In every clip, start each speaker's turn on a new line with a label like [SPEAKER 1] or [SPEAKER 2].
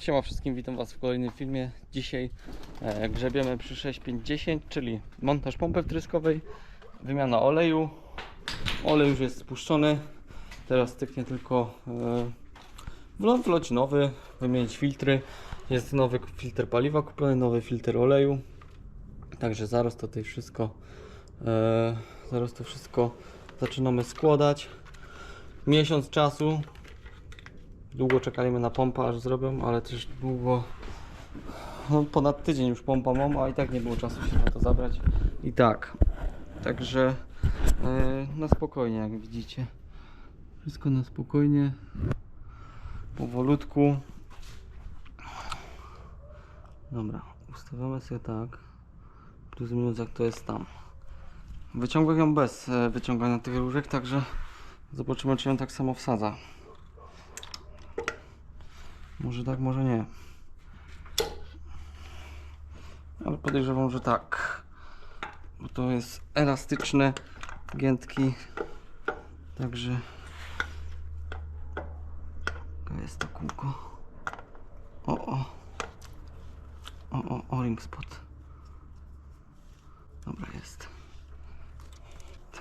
[SPEAKER 1] Siema wszystkim, witam Was w kolejnym filmie. Dzisiaj e, grzebiemy przy 6510, czyli montaż pompy wtryskowej, wymiana oleju. Olej już jest spuszczony, teraz styknie tylko e, wlot nowy, wymienić filtry. Jest nowy filtr paliwa kupiony, nowy filtr oleju. Także zaraz to tutaj wszystko, e, zaraz to wszystko zaczynamy składać. Miesiąc czasu, Długo czekaliśmy na pompę, aż zrobią, ale też długo. No, ponad tydzień już pompa mam, a i tak nie było czasu się na to zabrać. I tak. Także e, na spokojnie, jak widzicie. Wszystko na spokojnie. Powolutku. Dobra, ustawiamy sobie tak. Plus minus jak to jest tam. Wyciągłem ją bez e, wyciągania tych różek, także zobaczymy czy ją tak samo wsadza. Może tak, może nie. Ale podejrzewam, że tak. Bo to jest elastyczne giętki. Także to jest to kółko. O, o. O, o, o, ring spot. Dobra, jest.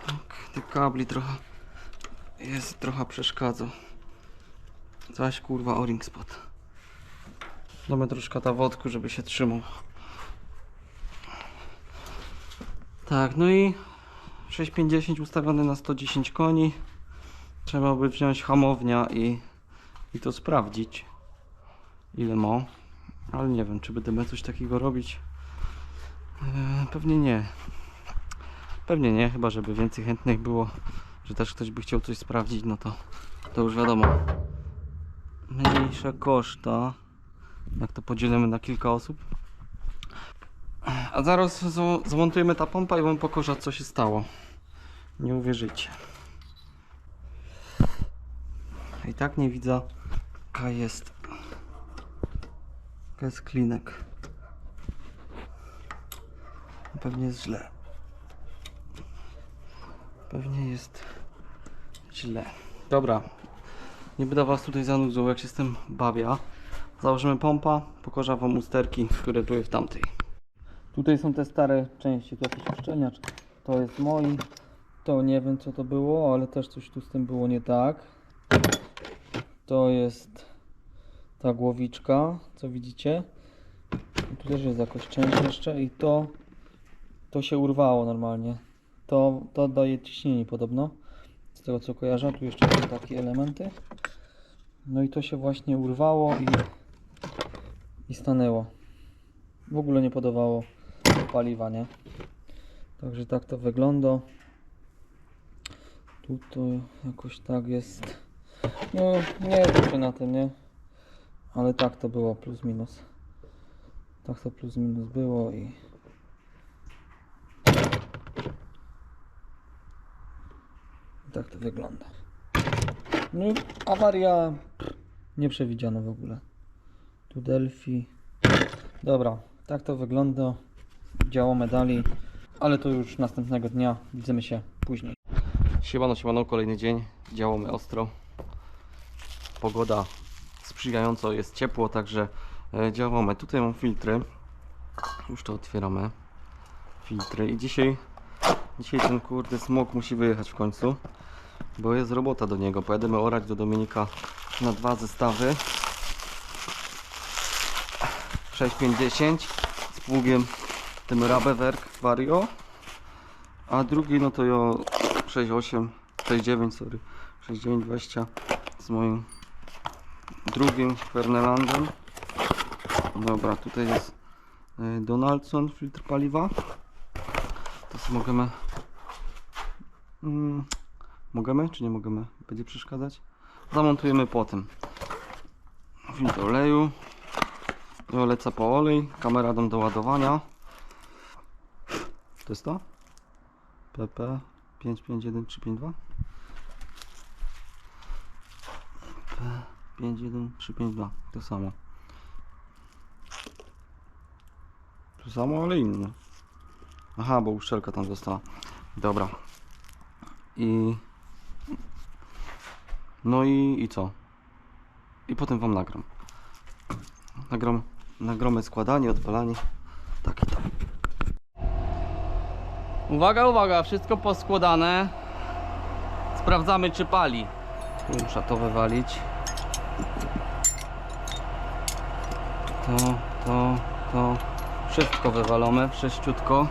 [SPEAKER 1] Tak, tych kabli trochę jest, trochę przeszkadza. Zaś kurwa o-ring spot. Damy troszkę ta wodku, żeby się trzymał. Tak, no i 650 ustawiony na 110 koni. Trzeba by wziąć hamownia i, i to sprawdzić. Ile ma. Ale nie wiem, czy będę coś takiego robić. Eee, pewnie nie. Pewnie nie, chyba żeby więcej chętnych było, że też ktoś by chciał coś sprawdzić, no to to już wiadomo mniejsza koszta. Jak to podzielimy na kilka osób. A zaraz zmontujemy ta pompa i wam pokażę co się stało. Nie uwierzycie. I tak nie widzę jaka jest jaka jest klinek. Pewnie jest źle. Pewnie jest źle. Dobra, nie będę was tutaj zanudzał, jak się z tym bawia. Założymy pompa, pokażę wam usterki, które były w tamtej. Tutaj są te stare części, tu jakiś uszczelniacz. To jest moi. To nie wiem co to było, ale też coś tu z tym było nie tak. To jest ta głowiczka, co widzicie. Tu też jest jakoś część jeszcze i to to się urwało normalnie. To, to daje ciśnienie podobno. Z tego co kojarzę, tu jeszcze są takie elementy. No i to się właśnie urwało i, i stanęło. W ogóle nie podawało paliwa, nie? Także tak to wygląda. Tu to jakoś tak jest. No nie wiem na tym, nie? Ale tak to było plus minus. Tak to plus minus było i tak to wygląda. No awaria nie przewidziano w ogóle. Tu Delphi. Dobra, tak to wygląda. Działo medali, ale to już następnego dnia. Widzimy się później. Siemano, siemano, kolejny dzień. Działamy ostro. Pogoda sprzyjająco, jest ciepło, także e, działamy. Tutaj mam filtry. Już to otwieramy. Filtry i dzisiaj Dzisiaj ten kurde smok musi wyjechać w końcu, bo jest robota do niego. Pojedziemy orać do Dominika na dwa zestawy. 650 z pługiem tym Rabewerk Vario, a drugi no to jo 68, 69 sorry, 6920 z moim drugim Fernelandem. Dobra, tutaj jest y, Donaldson filtr paliwa. To co możemy. Mm, możemy czy nie możemy? Będzie przeszkadzać? Zamontujemy potem. Filtr oleju. Lecę po olej. Kamera do ładowania. To jest to? PP 551352 P 51352 To samo. To samo, ale inne. Aha, bo uszczelka tam została. Dobra. I... No i, i co? I potem wam nagram. Nagramy, nagramy składanie, odpalanie. Taki to. Uwaga, uwaga, wszystko poskładane. Sprawdzamy czy pali. Muszę to wywalić. To, to, to. Wszystko wywalone, wszyściutko.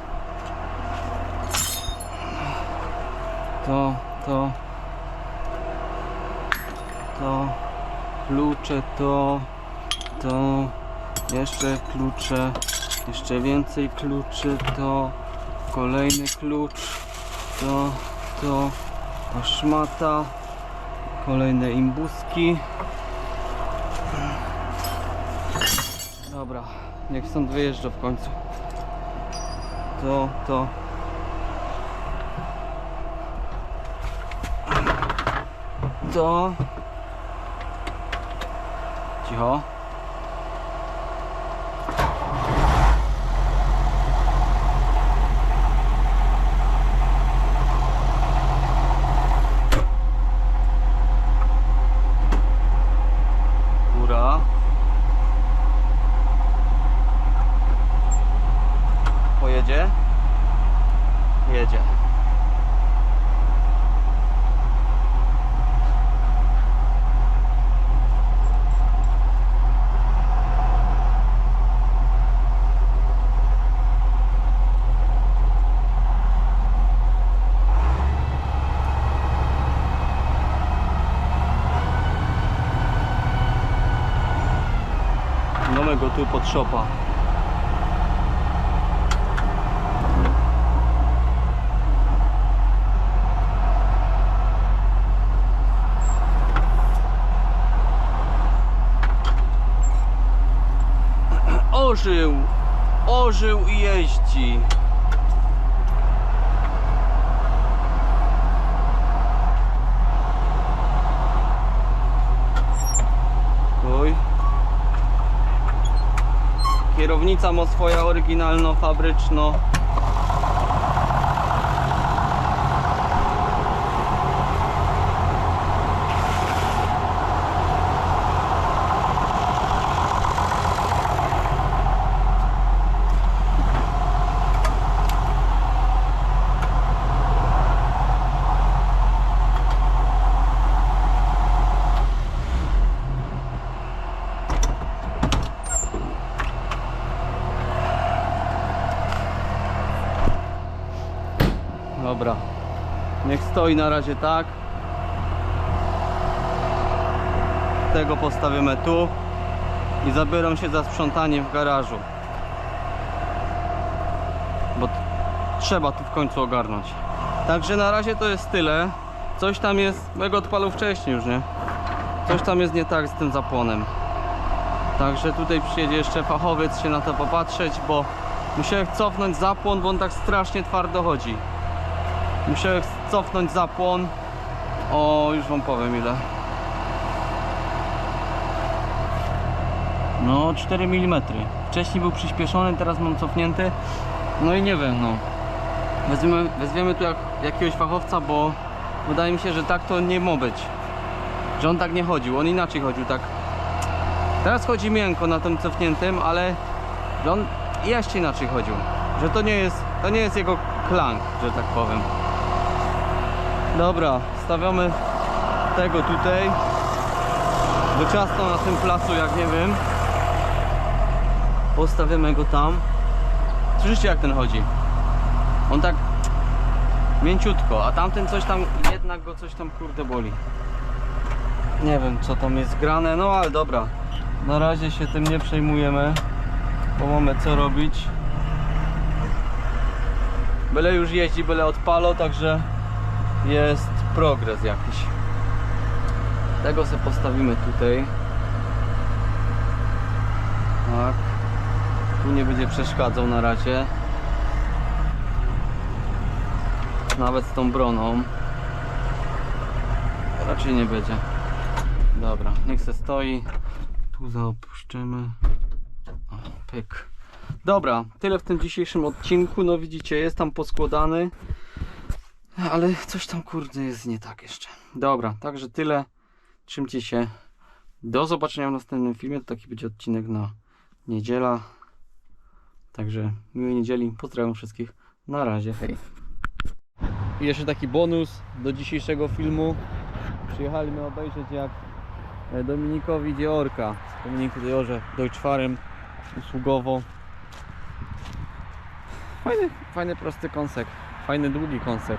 [SPEAKER 1] To, to. To. Klucze, to. To. Jeszcze klucze. Jeszcze więcej kluczy, to. Kolejny klucz. To, to. Ta szmata. Kolejne imbuski. Dobra, niech stąd wyjeżdża w końcu. To, to. To. Cicho. Góra. Jedzie. Mamy szopa. Ożył! Ożył i jeździ. Kierownica ma swoja oryginalno fabryczno. Dobra. Niech stoi na razie tak. Tego postawimy tu i zabieram się za sprzątanie w garażu. Bo trzeba tu w końcu ogarnąć. Także na razie to jest tyle. Coś tam jest, bo go wcześniej już, nie? Coś tam jest nie tak z tym zapłonem. Także tutaj przyjedzie jeszcze fachowiec się na to popatrzeć, bo musiałem cofnąć zapłon, bo on tak strasznie twardo chodzi. Musiałem cofnąć zapłon. O, już wam powiem ile. No, 4 mm. Wcześniej był przyspieszony, teraz mam cofnięty. No i nie wiem, no. Wezwiemy, wezwiemy tu jak, jakiegoś fachowca, bo wydaje mi się, że tak to nie ma być. Że on tak nie chodził, on inaczej chodził, tak. Teraz chodzi miękko na tym cofniętym, ale że on jeszcze inaczej chodził. Że to nie jest, to nie jest jego klank, że tak powiem. Dobra, stawiamy tego tutaj. Bo na tym placu, jak nie wiem. Postawiamy go tam. Słyszycie jak ten chodzi? On tak mięciutko, a tamten coś tam, jednak go coś tam kurde boli. Nie wiem co tam jest grane, no ale dobra. Na razie się tym nie przejmujemy, bo mamy co robić. Byle już jeździ, byle odpalo, także jest progres jakiś. Tego sobie postawimy tutaj. Tak. Tu nie będzie przeszkadzał na razie. Nawet z tą broną. Raczej nie będzie. Dobra, niech se stoi. Tu zaopuszczymy. O, pyk. Dobra, tyle w tym dzisiejszym odcinku. No widzicie, jest tam poskładany. Ale coś tam kurde jest nie tak jeszcze. Dobra, także tyle. Trzymcie się. Do zobaczenia w następnym filmie. To taki będzie odcinek na Niedziela. Także miłej niedzieli. Pozdrawiam wszystkich. Na razie, hej. I jeszcze taki bonus do dzisiejszego filmu. Przyjechaliśmy obejrzeć jak e, Dominikowi idzie orka. Z Dominiku Diorze Deutschfarem usługowo. Fajny, fajny prosty kąsek. Fajny długi kąsek.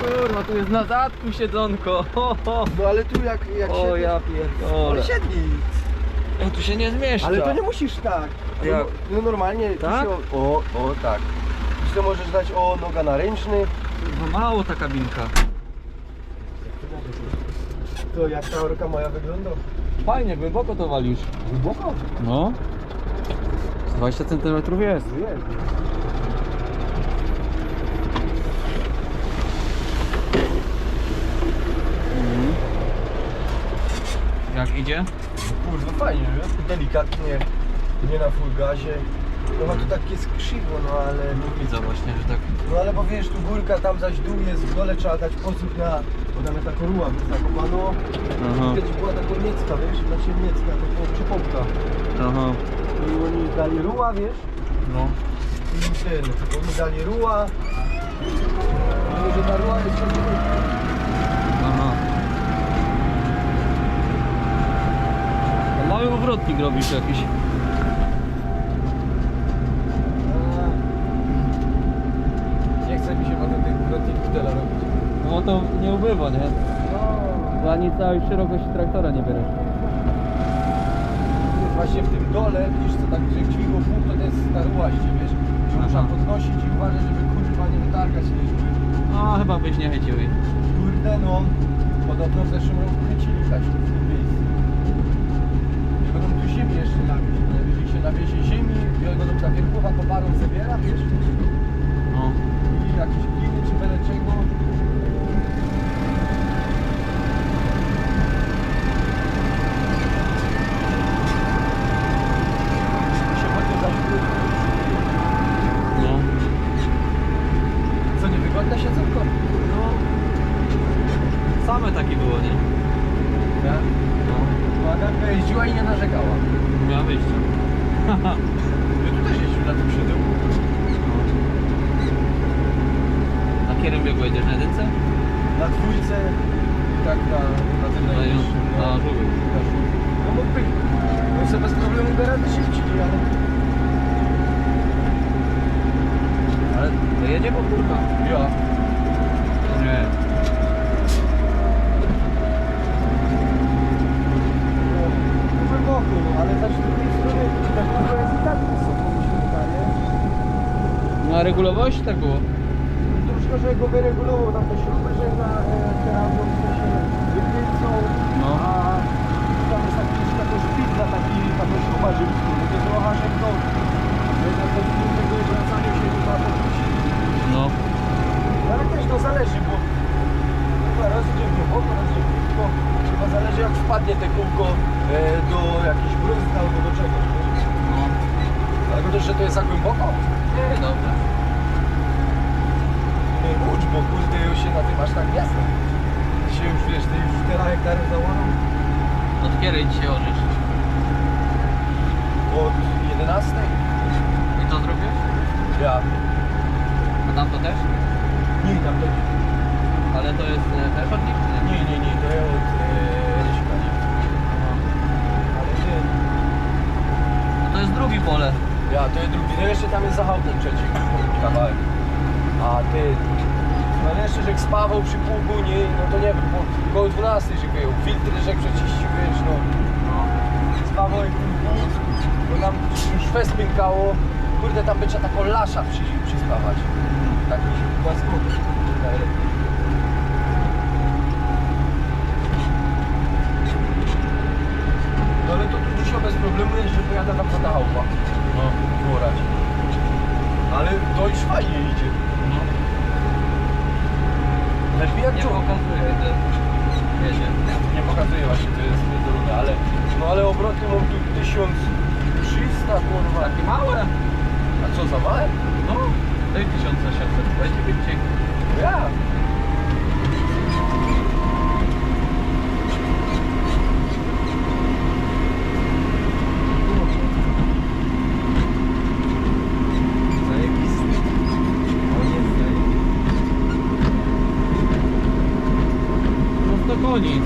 [SPEAKER 1] Kurwa, tu jest na zadku siedzonko. Ho, ho.
[SPEAKER 2] No ale tu jak, jak
[SPEAKER 1] O ja pierdolę.
[SPEAKER 2] No.
[SPEAKER 1] O, tu się nie zmieszcza.
[SPEAKER 2] Ale to nie musisz tak. No,
[SPEAKER 1] Jak?
[SPEAKER 2] no normalnie. tu
[SPEAKER 1] Tak?
[SPEAKER 2] Się, o, o tak. Tu możesz dać o noga na ręczny.
[SPEAKER 1] Kurwa, mało ta kabinka.
[SPEAKER 2] To jak ta orka moja wygląda?
[SPEAKER 1] Fajnie, głęboko to walisz.
[SPEAKER 2] Głęboko?
[SPEAKER 1] No. Z 20 cm jest.
[SPEAKER 2] Jest.
[SPEAKER 1] Idzie?
[SPEAKER 2] Kurwa fajnie, nie? Delikatnie, nie na full gazie. No ma tu takie skrzydło, no ale...
[SPEAKER 1] Widzę właśnie, że tak.
[SPEAKER 2] No ale bo wiesz, tu górka, tam zaś dół jest, w dole trzeba dać posłuch na... Bo tam jest taka ruła zakopano.
[SPEAKER 1] Aha.
[SPEAKER 2] Kiedyś była taka niecka, wiesz, znaczy niecka, to była przypomka.
[SPEAKER 1] Aha.
[SPEAKER 2] I oni dali ruła, wiesz,
[SPEAKER 1] No.
[SPEAKER 2] i ten, oni dali ruła. I że ta ruła jest ciągle...
[SPEAKER 1] Aha. A Mały powrotnik robisz jakiś.
[SPEAKER 2] Nie chce mi się potem tych wrotników tyle robić.
[SPEAKER 1] No to nie ubywa, nie?
[SPEAKER 2] No,
[SPEAKER 1] Ani całej szerokości traktora nie bierzesz.
[SPEAKER 2] właśnie w tym dole, widzisz co tak, że dźwigło pół, to jest ta rułaście, wiesz?
[SPEAKER 1] Aha.
[SPEAKER 2] muszę podnosić i uważać, żeby kurwa nie wytargać tej rury.
[SPEAKER 1] A chyba byś nie chycił jej.
[SPEAKER 2] Kurde no, podobno w zeszłym roku chwycili taśmy w tym miejscu. I będą tu ziemię jeszcze nawieźć, nie? Jeżeli się nawiezie ziemi, będą ta wierchowa koparą zabiera, wiesz?
[SPEAKER 1] No.
[SPEAKER 2] I jakieś gliny czy byle czego. Się potem zaś-
[SPEAKER 1] No.
[SPEAKER 2] Co, niewygodne siedzonko?
[SPEAKER 1] No. Same takie było, nie?
[SPEAKER 2] Tak?
[SPEAKER 1] No.
[SPEAKER 2] No, Agatka jeździła i nie narzekała.
[SPEAKER 1] Miała wyjście.
[SPEAKER 2] Ja tu też jeździł na tym siodełku.
[SPEAKER 1] Na kierem biegu jedziesz na jedynce?
[SPEAKER 2] Na dwójce i tak na, na tym
[SPEAKER 1] Na
[SPEAKER 2] najniższym.
[SPEAKER 1] na żółwiu.
[SPEAKER 2] Na żółwiu. No mógłby, no sobie bez problemu by radę się wcili, ale...
[SPEAKER 1] Ale to jedzie po kurka.
[SPEAKER 2] Ja.
[SPEAKER 1] Nie.
[SPEAKER 2] No, głęboko, no, ale zaś z drugiej strony ta kurwa jest i tak wysoko, mi się wydaje.
[SPEAKER 1] No a regulowość tak było?
[SPEAKER 2] Troszkę, że go wyregulował tam te śruby, że na e, teraz w sensie wykręcą,
[SPEAKER 1] No.
[SPEAKER 2] a tam jest taki jeszcze taki szpit dla taki tam śruba rzymski, no to trochę się to, że na ten film tego wracania się chyba podpuścili.
[SPEAKER 1] No.
[SPEAKER 2] No ale też to zależy, bo chyba raz idzie głęboko, raz idzie krótko, chyba zależy jak wpadnie te kółko e, do jakichś bruzd albo do czegoś. wiesz?
[SPEAKER 1] No.
[SPEAKER 2] Dlatego też, że to jest za głęboko?
[SPEAKER 1] Nie, dobra.
[SPEAKER 2] Nie ucz, bo kurde już się na tym aż tak jasno. Ty się już wiesz, ty już tyle hektarów założą
[SPEAKER 1] Kiedy dzisiaj orzesz?
[SPEAKER 2] od 11.
[SPEAKER 1] I co zrobiłeś?
[SPEAKER 2] Ja.
[SPEAKER 1] A tam to też?
[SPEAKER 2] Nie, tam to nie.
[SPEAKER 1] Ale to jest e, też od nich, czy nie?
[SPEAKER 2] Nie, nie, nie, to ja od e, Ryśka, nie. Ale ty,
[SPEAKER 1] No to jest drugi pole.
[SPEAKER 2] ja, to jest drugi, no jeszcze tam jest zachałkiem trzeci kawałek. A ty, no jeszcze, że spawał przy pługu, nie, no to nie wiem, po, koło 12 się wyjął, filtry rzek przeczyścił, wiesz, no. Spawał jak pług, bo tam już fest pękało, kurde, tam by trzeba taką lasza przy, przyspawać. Taki płaskowy. No ale to tu dzisiaj bez problemu jest, że pojada tam za ta chałupa. No, dworać. Ale to już fajnie idzie. Lepiej jak
[SPEAKER 1] Nie pokazuje
[SPEAKER 2] właśnie, to jest droga, ale no ale obroty mam tu 1300 kurwa.
[SPEAKER 1] Takie małe.
[SPEAKER 2] A co za małe?
[SPEAKER 1] No, daj 1800, będzie szybciej.
[SPEAKER 2] Ja.
[SPEAKER 1] Zajebisty. O nie, No 100 koni.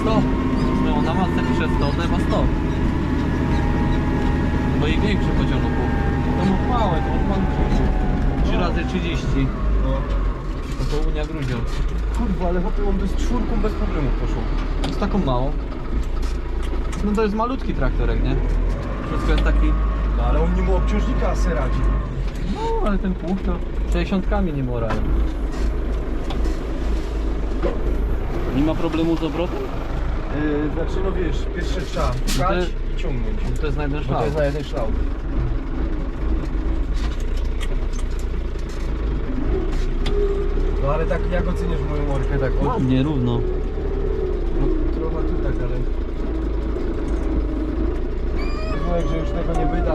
[SPEAKER 1] 100. No, na masce pisze 100, to ma 100. Bo i większy pociągnął pół. To mu małe, to od malutkiego. 3 razy 30.
[SPEAKER 2] No.
[SPEAKER 1] To to Unia Grudziądz.
[SPEAKER 2] Kurwa, ale chłopie, on by z czwórką bez problemu poszło.
[SPEAKER 1] Z taką małą. No to jest malutki traktorek, nie? Wszystko jest taki...
[SPEAKER 2] No ale on nie mu obciążnika se radzi.
[SPEAKER 1] No, ale ten pług to 60 nie morają. Nie ma problemu z obrotem?
[SPEAKER 2] Yy, znaczy, no wiesz, pierwsze trzeba
[SPEAKER 1] No
[SPEAKER 2] pchać
[SPEAKER 1] jest-
[SPEAKER 2] i ciągnąć.
[SPEAKER 1] To jest na jeden
[SPEAKER 2] Bo
[SPEAKER 1] szlak.
[SPEAKER 2] to jest na jeden szlał. No ale tak, jak oceniasz moją morkę tak od...
[SPEAKER 1] Ładnie, równo.
[SPEAKER 2] No, trochę tu tak, ale... Mówiłem, że już tego nie wyda.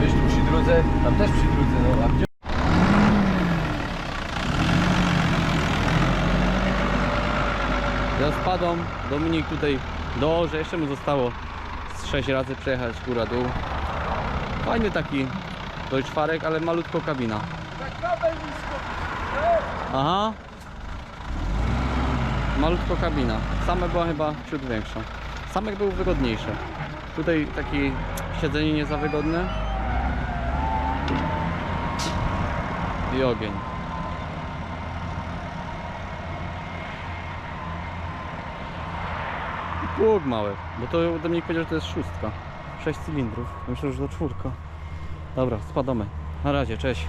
[SPEAKER 2] Wiesz, tu przy drodze, tam też przy drodze, no a gdzie...
[SPEAKER 1] Ja spadam, Dominik tutaj dołoży, jeszcze mu zostało z 6 razy przejechać góra dół. Fajny taki Deutschfarek, ale malutko kabina. Aha. Malutko kabina. Same była chyba ciut większa. Samek był wygodniejszy. Tutaj taki siedzenie nie za wygodne. I ogień. Pług mały, bo to Dominik powiedział, że to jest szóstka. 6 cylindrów. Myślę, że to czwórka. Dobra, spadamy. Na razie, cześć.